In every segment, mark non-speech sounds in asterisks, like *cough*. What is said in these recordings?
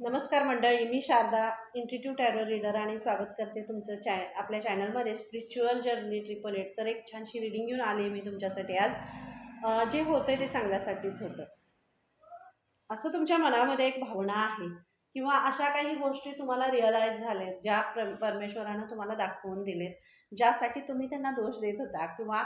नमस्कार मंडळी मी शारदा इंटिट्यूट टॅरो रीडर आणि स्वागत करते तुमचं चॅ आपल्या चॅनलमध्ये स्पिरिच्युअल जर्नी ट्रिपल एट तर एक छानशी रिडिंग घेऊन आली आहे मी तुमच्यासाठी आज. जे होतं ते चांगल्यासाठीच होतं. असं तुमच्या मनामध्ये एक भावना आहे किंवा अशा काही गोष्टी तुम्हाला रिअलाईज झाल्यात ज्या प्र परमेश्वरानं तुम्हाला दाखवून दिलेत ज्यासाठी तुम्ही त्यांना दोष देत होता किंवा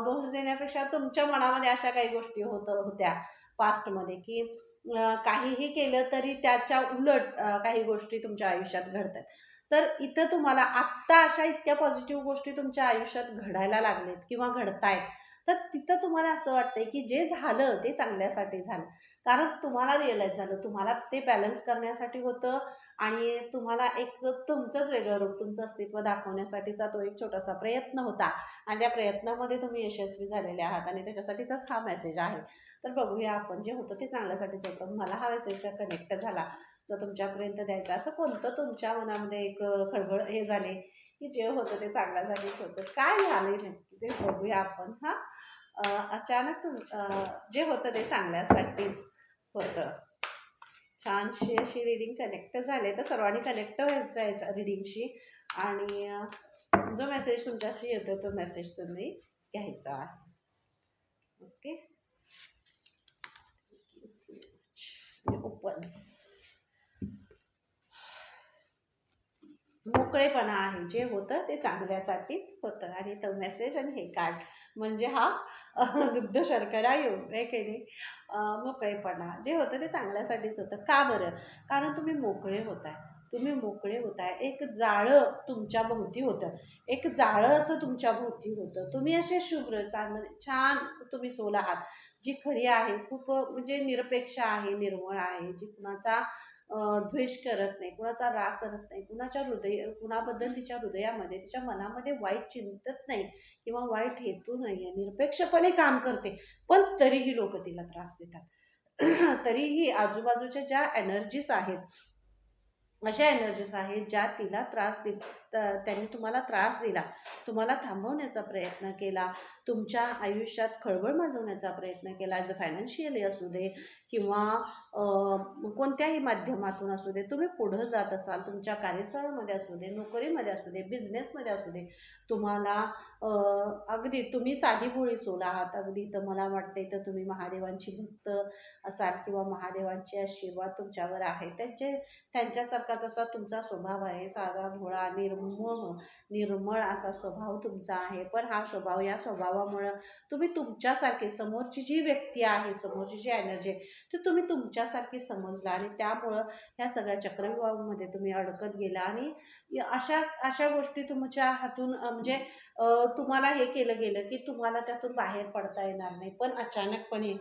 दोष देण्यापेक्षा तुमच्या मनामध्ये अशा काही गोष्टी होत होत्या पास्टमध्ये की काहीही केलं तरी त्याच्या उलट काही गोष्टी तुमच्या आयुष्यात घडतात. तर इथं तुम्हाला आत्ता अशा इतक्या पॉझिटिव्ह गोष्टी तुमच्या आयुष्यात घडायला लागलेत किंवा घडतायत तर तिथं तुम्हाला असं वाटतंय की जे झालं ते चांगल्यासाठी झालं. कारण तुम्हाला रिअलाईज झालं तुम्हाला ते बॅलन्स करण्यासाठी होतं आणि तुम्हाला एक तुमचंच वेगळं रूप तुमचं अस्तित्व दाखवण्यासाठीचा तो एक छोटासा प्रयत्न होता. आणि त्या प्रयत्नामध्ये तुम्ही यशस्वी झालेले आहात आणि त्याच्यासाठीचाच हा मेसेज आहे. तर बघूया आपण. जे होतं ते चांगल्यासाठीच होतं मला हा मेसेज कनेक्ट झाला जो तुमच्यापर्यंत द्यायचा. असं कोणतं तुमच्या मनामध्ये एक खळबळ हे झाले की जे होतं ते चांगल्यासाठीच होतं? काय झालं नक्की ते बघूया आपण हां? अचानक तुम जे होतं ते चांगल्यासाठीच होतं. छानशी अशी रिडिंग कनेक्ट झाले. तर सर्वांनी कनेक्ट व्हायचं आहे याच्या रिडिंगशी आणि जो मेसेज तुमच्याशी येतो तो मेसेज तुम्ही घ्यायचा आहे. ओके? ओपन्स मोकळेपणा आहे जे होतं ते चांगल्यासाठीच होतं आणि तो मेसेज आणि हे कार्ड म्हणजे हा दुग्ध शर्करा योग आहे की नाही मोकळेपणा जे होतं ते चांगल्यासाठीच होतं का बरं कारण तुम्ही मोकळे होताय तुम्ही मोकळे होताय. एक जाळं तुमच्या भोवती होतं. एक जाळं असं तुमच्या भोवती होतं. तुम्ही असे शुभ्र चांद छान तुम्ही सोल आहात. जी खरी आहे खूप म्हणजे निरपेक्ष आहे निर्मळ आहे. जी कुणाचा द्वेष करत नाही कुणाचा राग करत नाही कुणाच्या हृदय कुणाबद्दल तिच्या हृदयामध्ये तिच्या मनामध्ये वाईट चिंतत नाही किंवा वाईट हेतू नाही आहे निरपेक्षपणे काम करते पण तरीही लोक तिला त्रास देतात. *clears throat* तरीही आजूबाजूच्या ज्या एनर्जीज आहेत अशा एनर्जीज आहेत ज्या तिला त्रास दि त्यांनी तुम्हाला त्रास दिला. तुम्हाला थांबवण्याचा प्रयत्न केला. तुमच्या आयुष्यात खळबळ माजवण्याचा प्रयत्न केला ज फायनान्शियली असू दे किंवा कोणत्याही माध्यमातून असू दे तुम्ही पुढं जात असाल तुमच्या कार्यस्थळामध्ये असू दे नोकरीमध्ये असू दे बिझनेसमध्ये असू दे तुम्हाला अगदी तुम्ही साधी भोळी सोला आहात अगदी तर मला वाटते तर तुम्ही महादेवांची भक्त असाल किंवा महादेवांचे आशीर्वाद तुमच्यावर आहे. त्यांचे त्यांच्यासारखाच असा तुमचा स्वभाव आहे साधा भोळा निर्मळ निर्मळ असा स्वभाव तुमचा आहे. पण हा स्वभाव या स्वभाव स्वभावामुळं तुम्ही तुमच्यासारखे समोरची जी व्यक्ती आहे समोरची जी एनर्जी आहे ती तुम्ही तुमच्यासारखी समजला आणि त्यामुळं ह्या सगळ्या चक्रविवाहामध्ये तुम्ही अडकत गेला आणि अशा अशा गोष्टी तुमच्या हातून म्हणजे तुम्हाला हे केलं गेलं की तुम्हाला त्यातून बाहेर पडता येणार नाही. पण अचानकपणे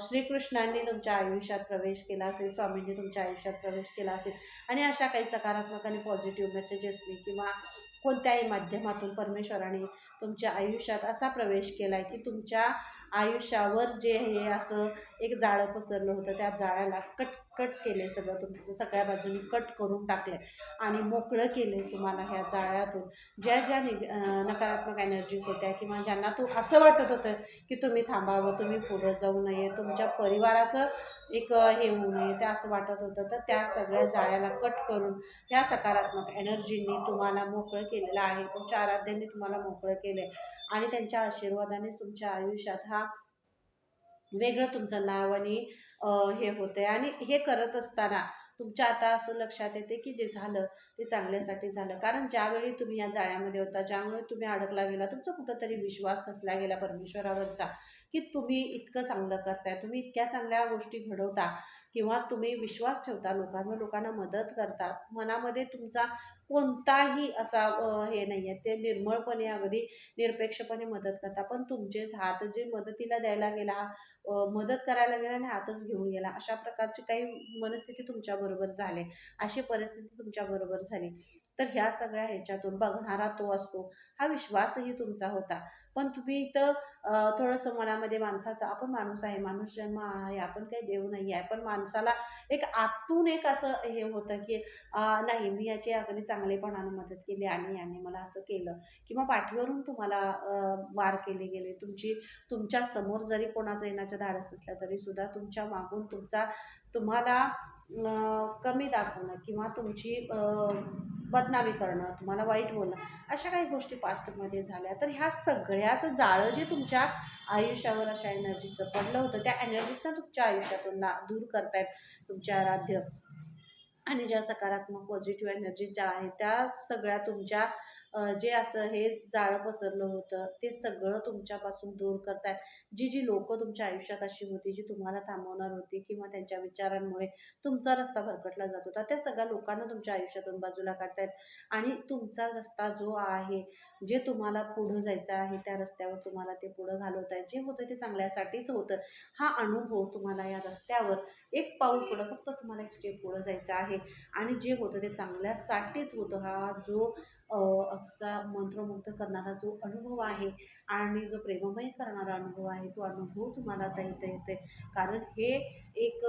श्रीकृष्णांनी तुमच्या आयुष्यात प्रवेश केला असेल स्वामींनी तुमच्या आयुष्यात प्रवेश केला असेल आणि अशा काही सकारात्मक आणि पॉझिटिव्ह मेसेजेसनी किंवा कोणत्याही माध्यमातून परमेश्वराने तुमच्या आयुष्यात असा प्रवेश केला आहे की तुमच्या आयुष्यावर जे हे असं एक जाळं पसरलं होतं त्या जाळ्याला कट कट केले सगळं तुमचं सगळ्या बाजूनी कट करून टाकलं आणि मोकळं केलं तुम्हाला ह्या जाळ्यातून. ज्या ज्या निग नकारात्मक एनर्जीज होत्या किंवा ज्यांना तू असं वाटत होतं की तुम्ही थांबावं तुम्ही पुढं जाऊ नये तुमच्या परिवाराचं एक हे होऊ नये ते असं वाटत होतं तर त्या सगळ्या जाळ्याला कट करून ह्या सकारात्मक एनर्जीनी तुम्हाला मोकळं केलेलं आहे. तुमच्या आराध्यांनी तुम्हाला मोकळं केलं आहे आणि त्यांच्या आशीर्वादाने तुमच्या आयुष्यात हा वेगळं तुमचं नाव आणि हे होते आणि हे करत असताना तुमच्या आता असं लक्षात येते की जे झालं ते चांगल्यासाठी झालं. कारण ज्यावेळी तुम्ही या जाळ्यामध्ये होता ज्यामुळे तुम्ही अडकला गेला तुमचा कुठंतरी विश्वास खचला गेला परमेश्वरावरचा की तुम्ही इतकं चांगलं करताय तुम्ही इतक्या चांगल्या गोष्टी घडवता किंवा तुम्ही विश्वास ठेवता लोकांवर लोकांना मदत करता मनामध्ये तुमचा कोणताही असा हे नाही आहे ते निर्मळपणे अगदी निरपेक्षपणे मदत करता. पण तुमचे हात जे मदतीला द्यायला गेला मदत करायला गेला आणि हातच घेऊन गेला अशा प्रकारची काही मनस्थिती तुमच्याबरोबर झाली. अशी परिस्थिती तुमच्याबरोबर झाली. तर ह्या सगळ्या ह्याच्यातून बघणारा तो असतो. हा विश्वासही तुमचा होता. पण तुम्ही इथं थोडंसं मनामध्ये माणसाचं आपण माणूस आहे माणूस जन्म आहे आपण काही देव नाही आहे पण माणसाला एक आतून एक असं हे होतं की नाही मी याची अगदी चांगलेपणानं मदत केली आणि याने मला असं केलं. किंवा पाठीवरून तुम्हाला वार केले गेले तुमची तुमच्यासमोर जरी कोणाचं येण्याचं धाडस असलं तरी सुद्धा तुमच्या मागून तुमचा तुम्हाला कमी दाखवणं किंवा तुमची बदनामी करणं तुम्हाला वाईट बोलणं अशा काही गोष्टी पास्टमध्ये झाल्या. तर ह्या सगळ्याचं जाळं जे तुमच्या आयुष्यावर अशा एनर्जीचं पडलं होतं त्या एनर्जीजना तुमच्या आयुष्यातून ना दूर करतायत तुमच्या आराध्य. आणि ज्या सकारात्मक पॉझिटिव्ह एनर्जी ज्या आहेत त्या सगळ्या तुमच्या जे असं हे जाळं पसरलं होतं ते सगळं तुमच्यापासून दूर करतायत. जी जी लोक तुमच्या आयुष्यात अशी होती जी तुम्हाला थांबवणार होती किंवा त्यांच्या विचारांमुळे तुमचा रस्ता भरकटला जात होता त्या सगळ्या लोकांना तुमच्या आयुष्यातून बाजूला काढतायत. आणि तुमचा रस्ता जो आहे जे तुम्हाला पुढं जायचं आहे त्या रस्त्यावर तुम्हाला ते पुढं घालवत आहे जे होतं ते चांगल्यासाठीच होतं. हा अनुभव तुम्हाला या रस्त्यावर एक पाऊल पुढं फक्त तुम्हाला एक स्टेप पुढं जायचं आहे. आणि जे होतं ते चांगल्यासाठीच होतं. हा जो असा मंत्रमुग्ध करणारा जो अनुभव आहे आणि जो प्रेममय करणारा अनुभव आहे तो अनुभव तुम्हाला आता इथं येते कारण हे एक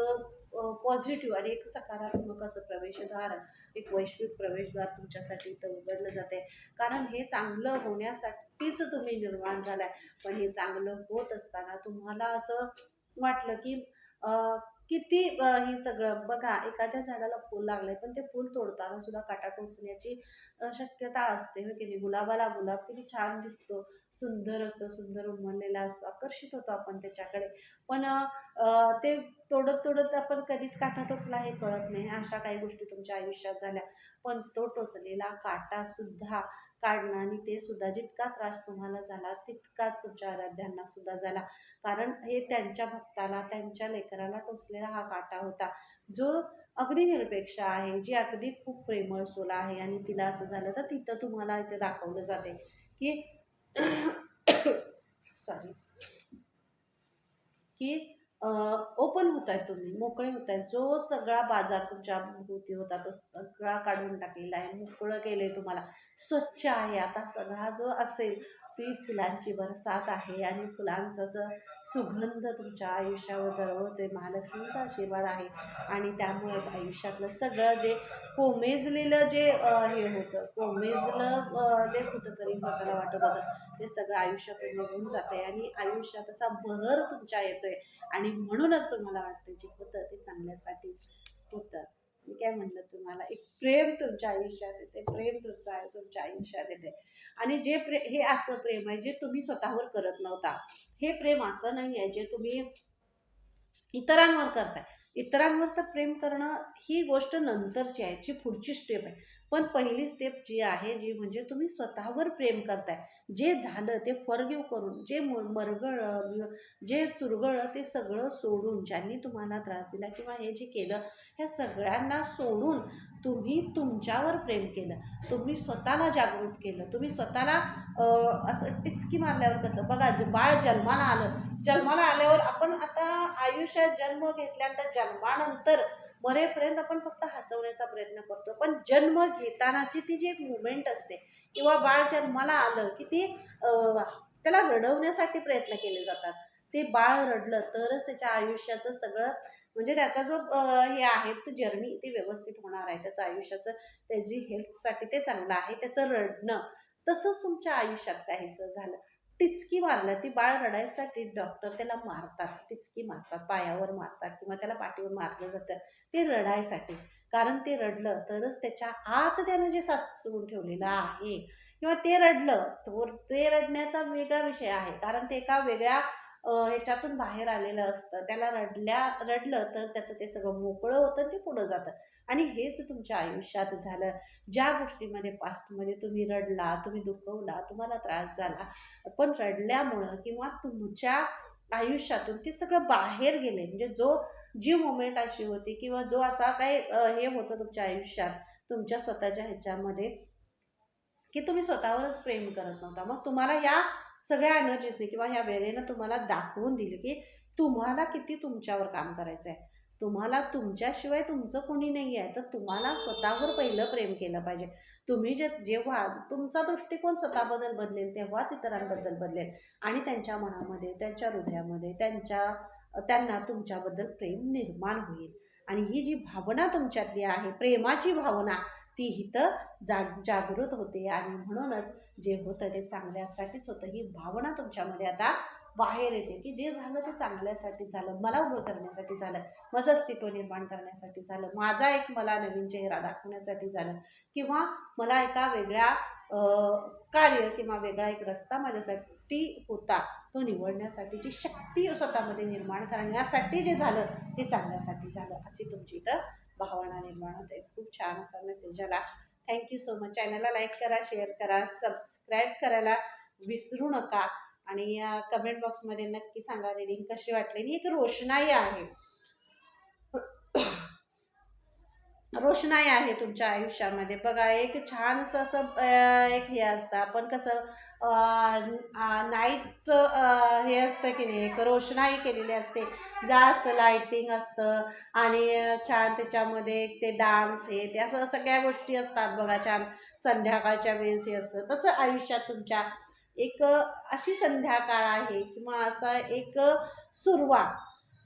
पॉझिटिव्ह आणि एक सकारात्मक असं प्रवेशद्वार एक वैश्विक प्रवेशद्वार तुमच्यासाठी इथं उघडलं जाते कारण हे चांगलं होण्यासाठीच तुम्ही निर्माण झालाय. पण हे चांगलं होत असताना तुम्हाला असं वाटलं की किती हे सगळं बघा एखाद्या झाडाला फूल लागलंय पण ते फूल तोडताना सुद्धा काटा टोचण्याची शक्यता असते हो की नाही? गुलाबाला गुलाब किती छान दिसतो सुंदर असतो सुंदर उमललेला असतो आकर्षित होतो आपण त्याच्याकडे. पण ते तोडत तोडत आपण कधी काटा टोचला हे कळत नाही अशा काही गोष्टी तुमच्या आयुष्यात झाल्या. पण तो टोचलेला काटा सुद्धा काढणं आणि ते सुद्धा जितका त्रास तुम्हाला झाला तितकाच तुमच्या आराध्यांना सुद्धा झाला. कारण हे त्यांच्या भक्ताला त्यांच्या लेकराला टोचलेला हा काटा होता. जो अगदी निरपेक्ष आहे जी अगदी खूप प्रेमळ सोल आहे आणि तिला असं झालं तर तिथं तुम्हाला इथे दाखवलं जाते की *coughs* सॉरी की ओपन होत आहे तुम्ही मोकळे होत आहे जो सगळा बाजार तुमच्या भोवती होता तो सगळा काढून टाकलेला आहे मोकळं केलंय तुम्हाला. स्वच्छ आहे. आता सगळा जो असेल ती फुलांची बरसात आहे आणि फुलांचा जर सुगंध तुमच्या आयुष्यावर दरवळतोय. महालक्ष्मीचा आशीर्वाद आहे आणि त्यामुळेच आयुष्यातलं सगळं जे कोमेजलेलं जे हे होतं कोमेजलं ते कुठंतरी स्वतःला वाटत होतं ते सगळं आयुष्यातून निघून जाते आणि आयुष्यात असा बहर तुमच्या येतोय. आणि म्हणूनच तुम्हाला वाटतं जे होतं ते चांगल्यासाठीच होतं. मी काय म्हणलं तुम्हाला? एक प्रेम तुमच्या आयुष्यात येते प्रेम तुमचं आहे तुमच्या आयुष्यात येते आणि जे प्रे हे असं प्रेम आहे जे तुम्ही स्वतःवर करत नव्हता. हे प्रेम असं नाही आहे जे तुम्ही इतरांवर करताय. इतरांवर तर प्रेम करणं ही गोष्ट नंतरची आहे जी पुढची स्टेप आहे. पण पहिली स्टेप जी आहे जी म्हणजे तुम्ही स्वतःवर प्रेम करताय. जे झालं ते फॉरगिव करून जे म- मरगळ जे चुरगळं ते सगळं सोडून ज्यांनी तुम्हाला त्रास दिला किंवा हे जे केलं ह्या सगळ्यांना सोडून तुम्ही तुमच्यावर प्रेम केलं. तुम्ही स्वतःला जागृत केलं. तुम्ही स्वतःला असं टिचकी मारल्यावर कसं? बघा बाळ जन्माला आलं जन्माला आल्यावर आपण आता आयुष्यात जन्म घेतल्यानंतर जन्मानंतर मरेपर्यंत आपण फक्त हसवण्याचा प्रयत्न करतो. पण जन्म घेतानाची ती जी एक मुवमेंट असते किंवा बाळ जन्माला आलं की ती त्याला रडवण्यासाठी प्रयत्न केले जातात. ते बाळ रडलं तरच त्याच्या आयुष्याचं सगळं म्हणजे त्याचा जो हे आहे तो जर्नी ती व्यवस्थित होणार आहे. त्याचं आयुष्याचं त्याची हेल्थसाठी ते चांगलं आहे. त्याचं रडणं तसंच तुमच्या आयुष्यात काहीसं झालं. टिचकी मारलं. ती बाळ रडायसाठी डॉक्टर त्याला मारतात टिचकी मारतात पायावर मारतात किंवा त्याला पाठीवर मारलं जातं. ते रडायसाठी. कारण ते रडलं तरच त्याच्या आत त्यानं जे साचवून ठेवलेलं आहे किंवा ते रडलं तो ते रडण्याचा वेगळा विषय आहे. कारण ते एका वेगळ्या ह्याच्यातून बाहेर आलेलं असतं. त्याला रडल्या रडलं तर त्याचं ते सगळं मोकळं होतं ते पुढं जातं. आणि हेच तुमच्या आयुष्यात झालं. ज्या गोष्टीमध्ये पास्टमध्ये तुम्ही रडला तुम्ही दुखवला तुम्हाला त्रास झाला पण रडल्यामुळं किंवा तुमच्या आयुष्यातून ते सगळं बाहेर गेले. म्हणजे जो जी मोमेंट अशी होती किंवा जो असा काही हे होतं तुमच्या आयुष्यात तुमच्या स्वतःच्या ह्याच्यामध्ये की तुम्ही स्वतःवरच प्रेम करत नव्हता. मग तुम्हाला या सगळ्या एनर्जीजने किंवा ह्या वेळेनं तुम्हाला दाखवून दिली की तुम्हाला किती तुमच्यावर काम करायचं आहे तुम्हाला तुमच्याशिवाय तुमचं कोणी नाही आहे तर तुम्हाला स्वतःवर पहिलं प्रेम केलं पाहिजे. तुम्ही जे जेव्हा तुमचा दृष्टिकोन स्वतःबद्दल बदलेल तेव्हाच इतरांबद्दल बदलेल. आणि त्यांच्या मनामध्ये त्यांच्या हृदयामध्ये त्यांच्या त्यांना तुमच्याबद्दल प्रेम निर्माण होईल. आणि ही जी भावना तुमच्यातली आहे प्रेमाची भावना ती इथं जाग जागृत होते. आणि म्हणूनच जे होतं ते चांगल्यासाठीच होतं. ही भावना तुमच्यामध्ये आता बाहेर येते की जे झालं ते चांगल्यासाठी झालं. मला उभं करण्यासाठी झालं. माझं अस्तित्व निर्माण करण्यासाठी झालं. माझा एक मला नवीन चेहरा दाखवण्यासाठी झालं. किंवा मला एका वेगळ्या कार्य किंवा वेगळा एक रस्ता माझ्यासाठी होता. तो निवडण्यासाठीची शक्ती स्वतःमध्ये निर्माण करण्यासाठी जे झालं ते चांगल्यासाठी झालं. अशी तुमची इथं भावना निर्माण होते. खूप छान असा मेसेज आला. थँक्यू सो मच चॅनलला लाईक करा शेअर करा सबस्क्राईब करायला विसरू नका. आणि कमेंट बॉक्समध्ये नक्की सांगा रिडिंग कशी वाटली? आणि एक रोषणाई आहे. रोषणाई आहे तुमच्या आयुष्यामध्ये. बघा एक छान असं असं एक हे असतं. आपण कसं नाईटचं हे असतं की नाही एक रोषणाई केलेली असते. जास्त लाईटिंग असतं आणि छान त्याच्यामध्ये एक ते डान्स हे ते असं सगळ्या गोष्टी असतात बघा छान. संध्याकाळच्या वेळेस हे असतं. तसं आयुष्यात तुमच्या एक अशी संध्याकाळ आहे किंवा असा एक सुरुवात.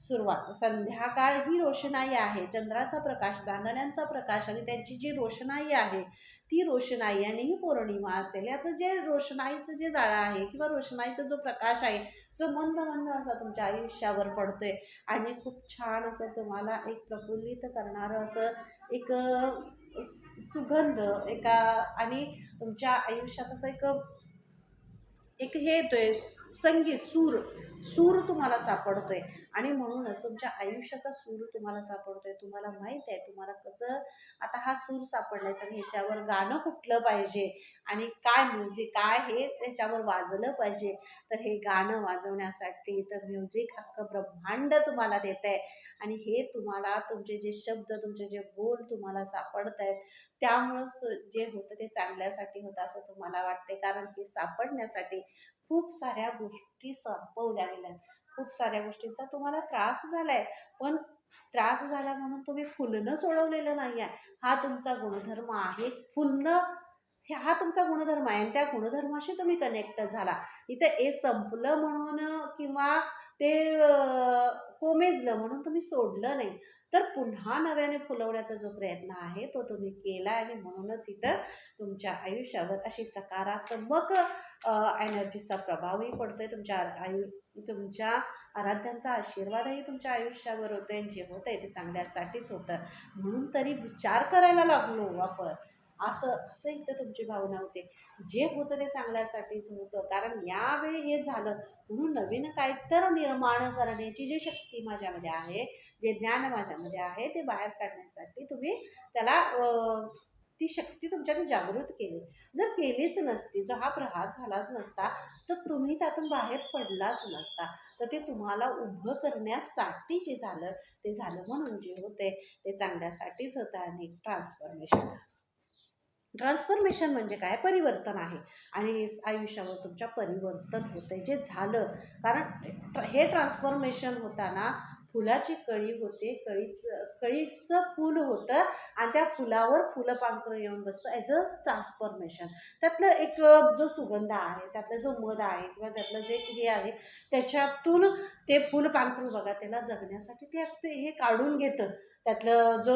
सुरुवात. संध्याकाळ ही रोषणाई आहे. चंद्राचा प्रकाश चांदण्यांचा प्रकाश आणि त्यांची जी रोषणाई आहे ती रोषणाई आणि ही पौर्णिमा असेल. याचं जे रोषणाईचं जे जाळं आहे किंवा रोषणाईचा जो प्रकाश आहे जो मंद मंद असा तुमच्या आयुष्यावर पडतोय आणि खूप छान असं तुम्हाला एक प्रफुल्लित करणारं असं एक सुगंध एका आणि तुमच्या आयुष्यात असं एक एक हे येतोय संगीत सूर सूर तुम्हाला सापडतोय. आणि म्हणूनच तुमच्या आयुष्याचा सूर तुम्हाला सापडतोय. तुम्हाला माहीत आहे तुम्हाला कसं आता हा सूर सापडलाय तर ह्याच्यावर गाणं कुठलं पाहिजे. आणि काय म्युझिक काय हे त्याच्यावर वाजलं पाहिजे. तर हे गाणं वाजवण्यासाठी तर म्युझिक हक्क ब्रह्मांड तुम्हाला देत आहे आणि हे तुम्हाला तुमचे जे शब्द तुमचे जे बोल तुम्हाला सापडत आहेत त्यामुळंच तो- जे होतं ते चांगल्यासाठी होतं असं तुम्हाला वाटते कारण हे सापडण्यासाठी खूप साऱ्या गोष्टी संपवल्या गेल्या खूप साऱ्या गोष्टींचा तुम्हाला त्रास झालाय. पण त्रास झाला म्हणून तुम्ही फुलणं सोडवलेलं नाही आहे हा तुमचा गुणधर्म आहे. फुलणं हे हा तुमचा गुणधर्म आहे आणि त्या गुणधर्माशी तुम्ही कनेक्ट झाला. इथं हे संपलं म्हणून किंवा ते कोमेजलं म्हणून तुम्ही सोडलं नाही. तर पुन्हा नव्याने फुलवण्याचा जो प्रयत्न आहे तो तुम्ही केला आणि म्हणूनच इथं तुमच्या आयुष्यावर अशी सकारात्मक एनर्जीचा प्रभावही पडतोय. तुमच्या आयु तुमच्या आराध्यांचा आशीर्वादही तुमच्या आयुष्यावर होतोय आणि जे होतंय ते चांगल्यासाठीच होतं. म्हणून तरी विचार करायला लागलो आपण. असं असं इथं तुमची भावना होते. जे होतं ते चांगल्यासाठीच होतं. कारण यावेळी हे झालं. म्हणून नवीन काहीतर निर्माण करण्याची जी शक्ती माझ्यामध्ये आहे जे ज्ञान माझ्यामध्ये आहे ते बाहेर काढण्यासाठी तुम्ही त्याला ती शक्ती तुमच्याने जागृत केली. जर केलीच नसती जर हा प्रहार झालाच नसता तर तुम्ही त्यातून बाहेर पडलाच नसता. तर ते तुम्हाला उभं करण्यासाठी जे झालं ते झालं म्हणून जे होते ते चांगल्यासाठीच होतं आणि ट्रान्सफॉर्मेशन ट्रान्सफॉर्मेशन म्हणजे काय? परिवर्तन आहे. आणि आयुष्यावर तुमच्या परिवर्तन होतं जे झालं कारण ट्र- हे ट्रान्सफॉर्मेशन होताना फुलाची कळी होते कळीच कळीचं फूल होतं आणि त्या फुलावर फुलं पांखरं येऊन बसतं ॲज अ ट्रान्सफॉर्मेशन त्यातलं एक जो सुगंध आहे त्यातलं जो मध आहे किंवा त्यातलं जे हे आहे त्याच्यातून ते फुल बघा त्याला जगण्यासाठी ते हे काढून घेतं. त्यातलं जो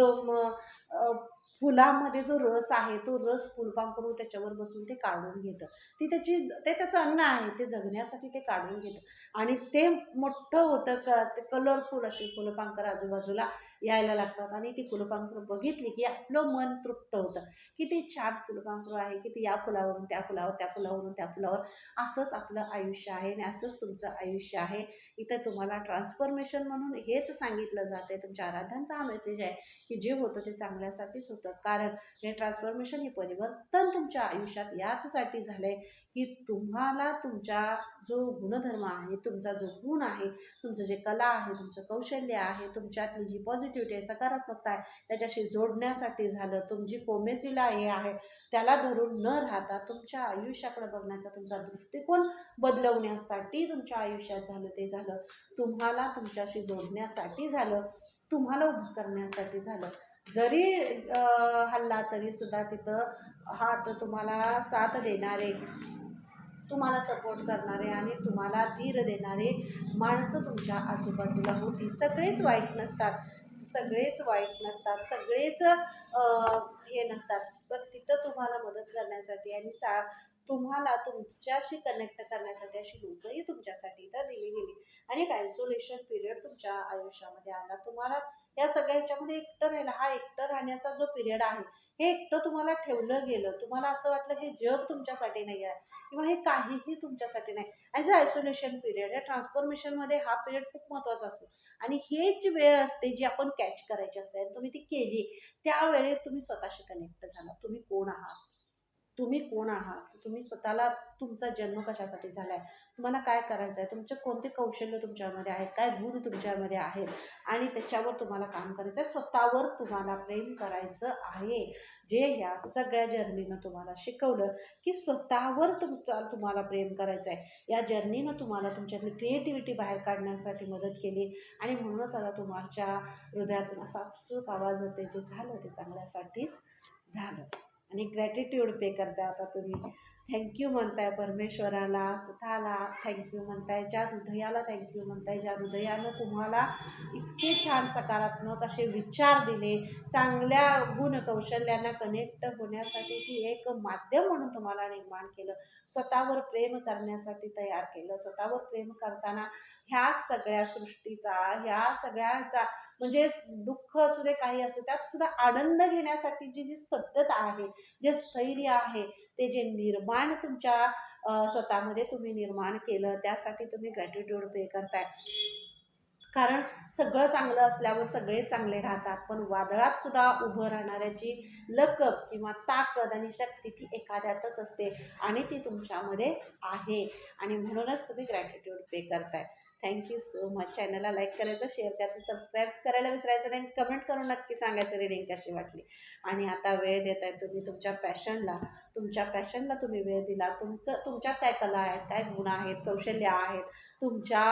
फुलामध्ये जो रस आहे तो रस फुलपांखरू त्याच्यावर बसून ते काढून घेतं. ती त्याची ते त्याचं अन्न आहे ते जगण्यासाठी ते काढून घेतं. आणि ते मोठं होतं क ते कलरफुल अशी फुलपांकर आजूबाजूला. यायला लागतात. आणि ती फुलपांखरं बघितली की आपलं मन तृप्त होतं. किती छान फुलपांखरं आहे किती या फुलावरून त्या फुलावर त्या फुलावरून त्या फुलावर. असंच आपलं आयुष्य आहे आणि असंच तुमचं आयुष्य आहे. इथं तुम्हाला ट्रान्सफॉर्मेशन म्हणून हेच सांगितलं जाते तुमच्या आराध्यांचा हा मेसेज आहे की जे होतं ते चांगल्यासाठीच होतं. कारण हे ट्रान्सफॉर्मेशन हे परिवर्तन तुमच्या आयुष्यात याचसाठी झालं आहे की तुम्हाला तुमच्या जो गुणधर्म आहे तुमचा जो गुण आहे तुमचं जे कला आहे तुमचं कौशल्य आहे तुमच्यातली जी पॉझिटिव्हिटी आहे सकारात्मकता आहे त्याच्याशी जोडण्यासाठी झालं तुमची कोमेजीला हे आहे त्याला धरून न राहता तुमच्या आयुष्याकडे बघण्याचा तुमचा दृष्टिकोन बदलवण्यासाठी तुमच्या आयुष्यात झालं ते झालं. तुम्हाला तुमच्याशी जोडण्यासाठी झालं तुम्हाला उभं करण्यासाठी झालं. जरी हल्ला तरी सुद्धा तिथं हात तुम्हाला साथ देणारे तुम्हाला सपोर्ट करणारे आणि तुम्हाला धीर देणारे माणसं तुमच्या आजूबाजूला होती. सगळेच वाईट नसतात. सगळेच वाईट नसतात. सगळेच हे नसतात. पण तिथं तुम्हाला मदत करण्यासाठी आणि चा तुम्हाला तुमच्याशी कनेक्ट करण्यासाठी अशी लोकही तुमच्यासाठी इथं दिली गेली. आणि एक आयसोलेशन पिरियड तुमच्या आयुष्यामध्ये आला. तुम्हाला या सगळ्या ह्याच्यामध्ये एकटं राहिलं. हा एकटं राहण्याचा जो पिरियड आहे हे एकटं तुम्हाला ठेवलं गेलं. तुम्हाला असं वाटलं हे जग तुमच्यासाठी नाही आहे. किंवा हे काहीही तुमच्यासाठी नाही. आणि जे आयसोलेशन पिरियड या ट्रान्सफॉर्मेशनमध्ये हा पिरियड खूप महत्त्वाचा असतो. आणि हेच वेळ असते जी आपण कॅच करायची असते आणि तुम्ही ती केली त्यावेळेत तुम्ही स्वतःशी कनेक्ट झाला. तुम्ही कोण आहात? तुम्ही कोण आहात? तुम्ही स्वतःला तुमचा जन्म कशासाठी झाला आहे तुम्हाला काय करायचं आहे? तुमचे कोणते कौशल्य तुमच्यामध्ये आहेत? काय गुण तुमच्यामध्ये आहेत? आणि त्याच्यावर तुम्हाला काम करायचं आहे. स्वतःवर तुम्हाला प्रेम करायचं आहे. जे ह्या सगळ्या जर्नीनं तुम्हाला शिकवलं की स्वतःवर तुमचा तुम्हाला प्रेम करायचं आहे. या जर्नीनं तुम्हाला तुमच्यातली क्रिएटिव्हिटी बाहेर काढण्यासाठी मदत केली. आणि म्हणूनच आता तुमच्या हृदयातून असा आपसूक आवाज होते जे झालं ते चांगल्यासाठीच झालं. आणि ग्रॅटिट्यूड पे करता आता तुम्ही. थँक्यू म्हणताय परमेश्वराला स्वतःला थँक्यू म्हणताय ज्या हृदयाला थँक्यू म्हणताय ज्या हृदयानं तुम्हाला इतके छान सकारात्मक असे विचार दिले चांगल्या गुण कौशल्यांना कनेक्ट होण्यासाठीची एक माध्यम म्हणून तुम्हाला निर्माण केलं स्वतःवर प्रेम करण्यासाठी तयार केलं स्वतःवर प्रेम करताना ह्या सगळ्या सृष्टीचा ह्या सगळ्याचा म्हणजे दुःख असू दे काही असू त्यात सुद्धा आनंद घेण्यासाठी जी जी पद्धत आहे जे स्थैर्य आहे ते जे निर्माण तुमच्या स्वतःमध्ये तुम्ही निर्माण केलं त्यासाठी तुम्ही ग्रॅटिट्यूड पे करताय. कारण सगळं चांगलं असल्यावर सगळे चांगले राहतात पण वादळात सुद्धा उभं राहणाऱ्याची लकब किंवा ताकद आणि शक्ती ती एखाद्यातच असते आणि ती तुमच्यामध्ये आहे. आणि म्हणूनच तुम्ही ग्रॅटिट्यूड पे करताय. थँक्यू सो मच चॅनलला लाईक करायचं शेअर करायचं सबस्क्राईब करायला विसरायचं नाही. कमेंट करून नक्की सांगायचं रिडिंग कशी वाटली. आणि आता वेळ देत आहे तुम्ही तुमच्या पॅशनला तुमच्या पॅशनला तुम्ही वेळ दिला. तुमचं तुमच्यात काय कला आहेत काय गुण आहेत कौशल्य आहेत? तुमच्या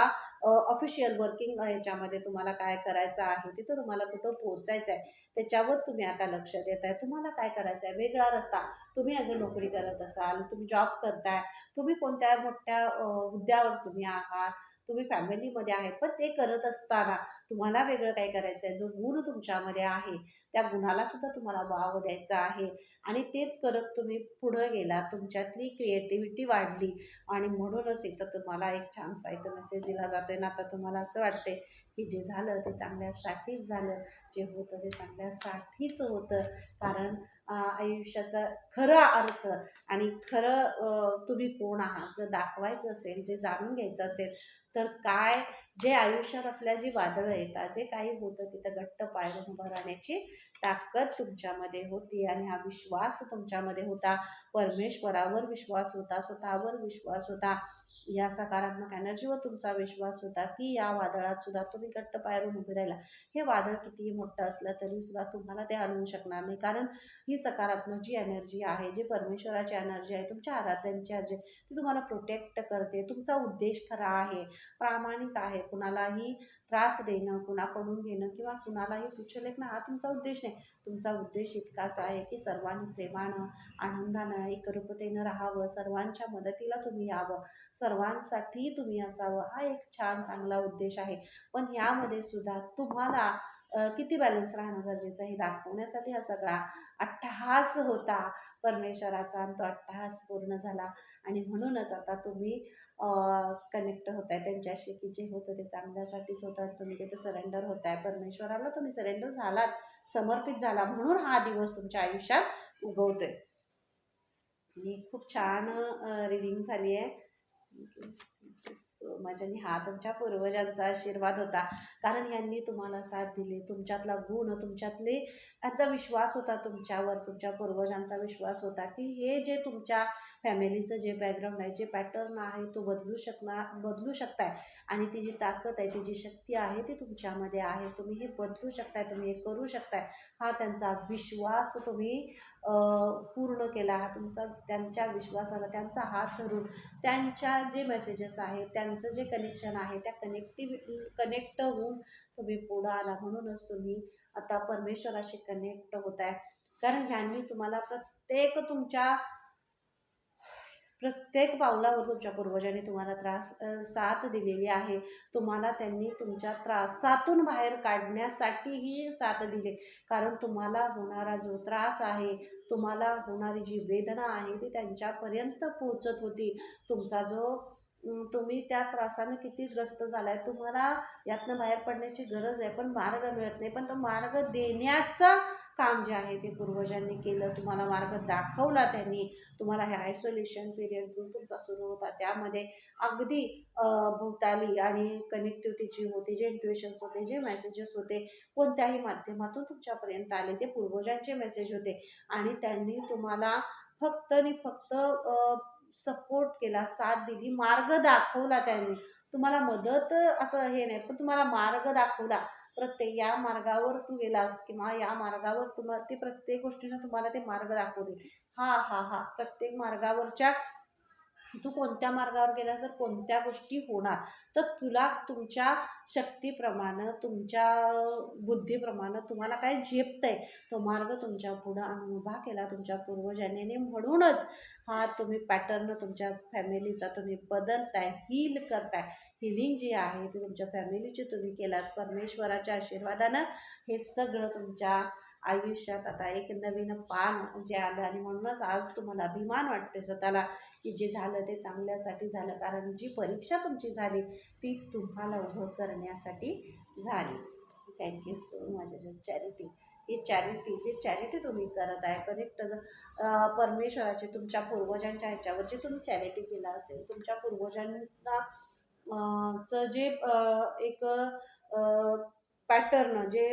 ऑफिशियल वर्किंग ह्याच्यामध्ये तुम्हाला काय करायचं आहे? तिथं तुम्हाला कुठं पोहोचायचं आहे त्याच्यावर तुम्ही आता लक्ष देत आहे. तुम्हाला काय करायचं आहे वेगळा रस्ता. तुम्ही अजून नोकरी करत असाल तुम्ही जॉब करताय तुम्ही कोणत्या मोठ्या हुद्द्यावर तुम्ही आहात? तुम्ही फॅमिलीमध्ये आहेत पण ते करत असताना तुम्हाला वेगळं काय करायचं आहे जो गुण तुमच्यामध्ये आहे त्या गुणाला सुद्धा तुम्हाला वाव द्यायचा आहे. आणि तेच करत तुम्ही पुढं गेला तुमच्यातली क्रिएटिव्हिटी वाढली. आणि म्हणूनच इथं तुम्हाला एक छानसा एक मेसेज दिला जातोय. ना आता तुम्हाला असं वाटते की जे झालं ते चांगल्यासाठीच झालं. जे होतं ते चांगल्यासाठीच होतं. कारण आयुष्याचा खरा अर्थ आणि खरं तुम्ही कोण आहात? जर दाखवायचं असेल जे जाणून घ्यायचं असेल तर काय जे आयुष्यात आपल्या जी वादळं येतात जे काही होतं तिथं घट्ट पायरून उभं राहण्याची ताकद तुमच्यामध्ये होती आणि हा विश्वास तुमच्यामध्ये होता. परमेश्वरावर विश्वास होता स्वतःवर विश्वास होता. या सकारात्मक एनर्जीवर तुमचा विश्वास होता की या वादळात सुद्धा तुम्ही घट्ट पायरून उभे राहिला. हे वादळ कितीही मोठं असलं तरी सुद्धा तुम्हाला ते हलवू शकणार नाही. कारण ही सकारात्मक जी एनर्जी आहे जी परमेश्वराची एनर्जी आहे तुमच्या आराध्यांची एनर्जी ती तुम्हाला प्रोटेक्ट करते. तुमचा उद्देश खरा आहे प्रामाणिक आहे. कुणालाही त्रास देणं कुणाकडून घेणं किंवा कुणालाही तुच्छलेखणं हा तुमचा उद्देश नाही. तुमचा उद्देश इतकाच आहे की सर्वांनी प्रेमानं आनंदानं एकरूपतेनं राहावं. सर्वांच्या मदतीला तुम्ही यावं. सर्वांसाठी तुम्ही असावं. हा एक छान चांगला उद्देश आहे. पण यामध्ये सुद्धा तुम्हाला किती बॅलन्स राहणं गरजेचं हे दाखवण्यासाठी हा सगळा अट्टहास होता. परमेश्वराचा तो अट्टहास पूर्ण झाला. आणि म्हणूनच आता तुम्ही कनेक्ट होत आहे त्यांच्याशी की जे होतं ते चांगल्यासाठीच होतं तुम्ही तिथे सरेंडर होत आहे परमेश्वराला तुम्ही सरेंडर झालात. समर्पित झाला म्हणून हा दिवस तुमच्या आयुष्यात उगवतोय. आणि खूप छान रिडिंग झाली आहे सो हा तुमच्या पूर्वजांचा आशीर्वाद होता. कारण यांनी तुम्हाला साथ दिली. तुमच्यातला गुण तुमच्यातले यांचा विश्वास होता तुमच्यावर. तुमच्या पूर्वजांचा विश्वास होता की हे जे तुमच्या फॅमिलीचं जे बॅकग्राऊंड आहे जे पॅटर्न आहे तो बदलू शकणार बदलू शकताय. आणि ती जी ताकद आहे ती जी शक्ती आहे ती तुमच्यामध्ये आहे. तुम्ही हे बदलू शकताय तुम्ही हे करू शकताय. हा त्यांचा विश्वास तुम्ही पूर्ण केला. हा तुमचा त्यांच्या विश्वासाला त्यांचा हात धरून त्यांच्या जे मेसेजेस आहेत त्यांचं जे कनेक्शन आहे त्या कनेक्टिव्हि कनेक्ट होऊन तुम्ही पुढं आला म्हणूनच तुम्ही आता परमेश्वराशी कनेक्ट होत आहे. कारण ह्यांनी तुम्हाला प्रत्येक तुमच्या प्रत्येक पावलावर तुमच्या पूर्वजांनी तुम्हाला त्रास साथ दिलेली आहे. तुम्हाला त्यांनी तुमच्या त्रासातून बाहेर काढण्यासाठीही साथ दिली. कारण तुम्हाला होणारा जो त्रास आहे तुम्हाला होणारी जी वेदना आहे ती त्यांच्यापर्यंत पोहोचत होती. तुमचा जो तुम्ही त्या त्रासाने किती ग्रस्त झालाय तुम्हाला यातनं बाहेर पडण्याची गरज आहे पण मार्ग मिळत नाही. पण तो मार्ग देण्याचं काम जे आहे ते पूर्वजांनी केलं तुम्हाला मार्ग दाखवला त्यांनी. तुम्हाला हे आयसोलेशन पिरियड जो तुमचा सुरू होता त्यामध्ये अगदी भोवताली आणि कनेक्टिव्हिटी जी होती जे इंट्युएशन्स होते जे मेसेजेस होते कोणत्याही माध्यमातून तुमच्यापर्यंत आले ते पूर्वजांचे मेसेज होते. आणि त्यांनी तुम्हाला फक्त आणि फक्त सपोर्ट केला साथ दिली मार्ग दाखवला त्यांनी. तुम्हाला मदत असं हे नाही पण तुम्हाला मार्ग दाखवला. प्रत्येक या मार्गावर तू गेलास किंवा या मार्गावर तुम्हाला ते प्रत्येक गोष्टीनं तुम्हाला ते मार्ग दाखवले हा हा हा. प्रत्येक मार्गावरच्या तू कोणत्या मार्गावर गेला तर कोणत्या गोष्टी होणार? तर तुला तुमच्या शक्तीप्रमाणे तुमच्या बुद्धीप्रमाणे तुम्हाला काय झेपतंय तो मार्ग तुमच्या पुढं आणून उभा केला तुमच्या पूर्वजांनी. म्हणूनच हा तुम्ही पॅटर्न तुमच्या फॅमिलीचा तुम्ही बदलताय हील करताय. हिलिंग जी आहे ती तुमच्या फॅमिलीची तुम्ही केलात. परमेश्वराच्या आशीर्वादानं हे सगळं तुमच्या आयुष्यात आता एक नवीन पान जे आलं आणि म्हणूनच आज तुम्हाला अभिमान वाटते स्वतःला. की जे झालं ते चांगल्यासाठी झालं. कारण जी परीक्षा तुमची झाली ती तुम्हाला उभं करण्यासाठी झाली. Thank you so much charity he charity जी चॅरिटी तुम्ही करत आहे करेक्ट परमेश्वराचे तुमच्या पूर्वजांच्या ह्याच्यावर जे तुम्ही चॅरिटी केलं असेल तुमच्या पूर्वजांना चं जे एक पॅटर्न जे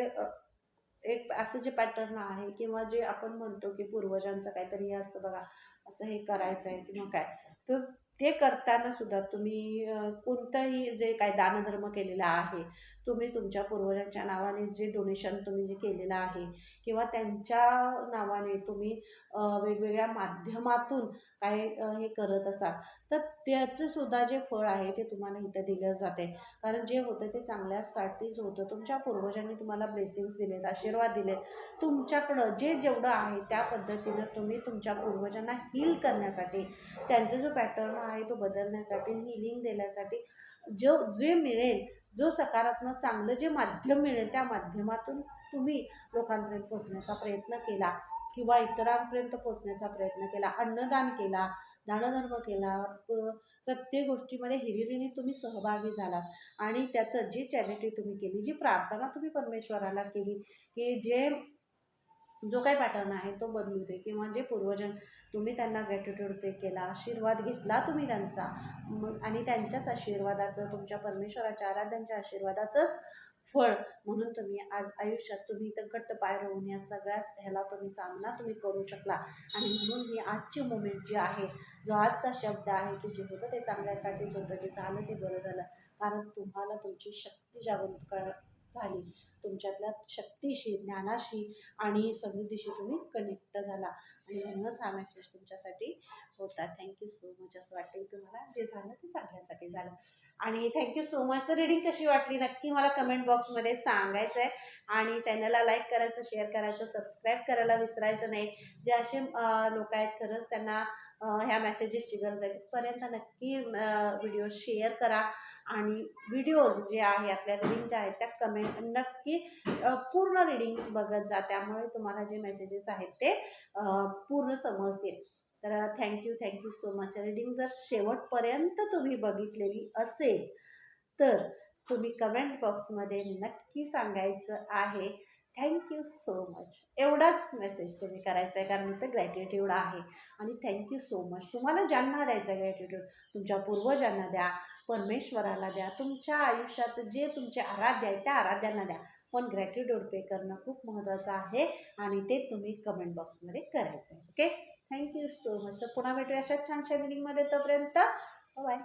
एक असं जे पॅटर्न आहे किंवा जे आपण म्हणतो की पूर्वजांचं काहीतरी असतं बघा असं हे करायचं आहे किंवा काय तर ते करताना सुद्धा तुम्ही कोणतंही जे काय दानधर्म केलेला आहे तुम्ही तुमच्या पूर्वजांच्या नावाने जे डोनेशन तुम्ही जे केलेलं आहे किंवा त्यांच्या नावाने तुम्ही वेगवेगळ्या माध्यमातून काय हे करत असाल तर त्याचं सुद्धा जे फळ आहे ते तुम्हाला इथं दिलं जाते. कारण जे होतं ते चांगल्यासाठीच होतं तुमच्या पूर्वजांनी तुम्हाला ब्लेसिंग्स दिलेत आशीर्वाद दिलेत. तुमच्याकडं जे जेवढं आहे त्या पद्धतीनं तुम्ही तुमच्या पूर्वजांना हील करण्यासाठी त्यांचा जो पॅटर्न आहे तो बदलण्यासाठी हिलिंग देण्यासाठी जो जे मिळेल जो सकारात्मक चांगलं जे माध्यम मिळेल त्या माध्यमातून तुम्ही लोकांपर्यंत पोहोचण्याचा प्रयत्न केला किंवा इतरांपर्यंत पोहोचण्याचा प्रयत्न केला अन्नदान केला दानधर्म केला प्रत्येक गोष्टीमध्ये हिरिरीने तुम्ही सहभागी झालात. आणि त्याचं जी चॅरिटी तुम्ही केली जी प्रार्थना तुम्ही परमेश्वराला केली की जे जो काही पॅटर्न आहे तो बदलू दे. किंवा जे पूर्वजन तुम्ही त्यांना ग्रॅटिट्यूड पे केला आशीर्वाद घेतला तुम्ही त्यांचा मग आणि त्यांच्याच आशीर्वादाचं तुमच्या परमेश्वराच्या आराध्यांच्या आशीर्वादाचंच फळ म्हणून तुम्ही आज आयुष्यात तुम्ही इथं घट्ट पाय राहून या सगळ्याच ह्याला तुम्ही सामना तुम्ही करू शकला. आणि म्हणून ही आजची मुमेंट जी आहे जो आजचा शब्द आहे की जे होतं ते चांगल्यासाठीच होतं जे झालं ते बरं झालं. कारण तुम्हाला तुमची शक्ती जागृत कर झाली. तुमच्यातल्या शक्तीशी ज्ञानाशी आणि समृद्धीशी तुम्ही कनेक्ट झाला. आणि म्हणूनच हा मेसेज तुमच्यासाठी होता. थँक्यू सो मच असं वाटतं की तुम्हाला जे झालं ते चांगल्यासाठी झालं. आणि थँक्यू सो मच तर रीडिंग कशी वाटली नक्की मला कमेंट बॉक्समध्ये सांगायचं आहे आणि चॅनलला लाईक करायचं शेअर करायचं सबस्क्राईब करायला विसरायचं नाही. जे असे लोक आहेत खरंच त्यांना ह्या मेसेजेसची गरज आहे. तिथपर्यंत नक्की व्हिडिओ शेअर करा. आणि व्हिडिओज जे आहे आपल्या रिडिंग ज्या आहेत त्या कमेंट नक्की पूर्ण रिडिंग्स बघत जा. त्यामुळे तुम्हाला जे मेसेजेस आहेत ते पूर्ण समजतील. तर thank you thank you so much reading जर शेवटपर्यंत तुम्ही बघितलेली असेल तर तुम्ही कमेंट बॉक्समध्ये नक्की सांगायचं आहे. थँक्यू सो मच एवढाच मेसेज तुम्ही करायचा आहे कारण इथं ग्रॅटिट्यूड आहे. आणि थँक्यू सो मच तुम्हाला ज्यांना द्यायचं आहे ग्रॅटिट्यूड तुमच्या पूर्वजांना द्या. परमेश्वराला द्या. तुमच्या आयुष्यात जे तुमचे आराध्य आहे त्या आराध्यांना द्या. पण ग्रॅटिट्यूड पे करणं खूप महत्त्वाचं आहे आणि ते तुम्ही कमेंट बॉक्समध्ये करायचं आहे. ओके थँक्यू सो मच तर पुन्हा भेटूया अशा छानशा मिनिंगमध्ये तोपर्यंत. बाय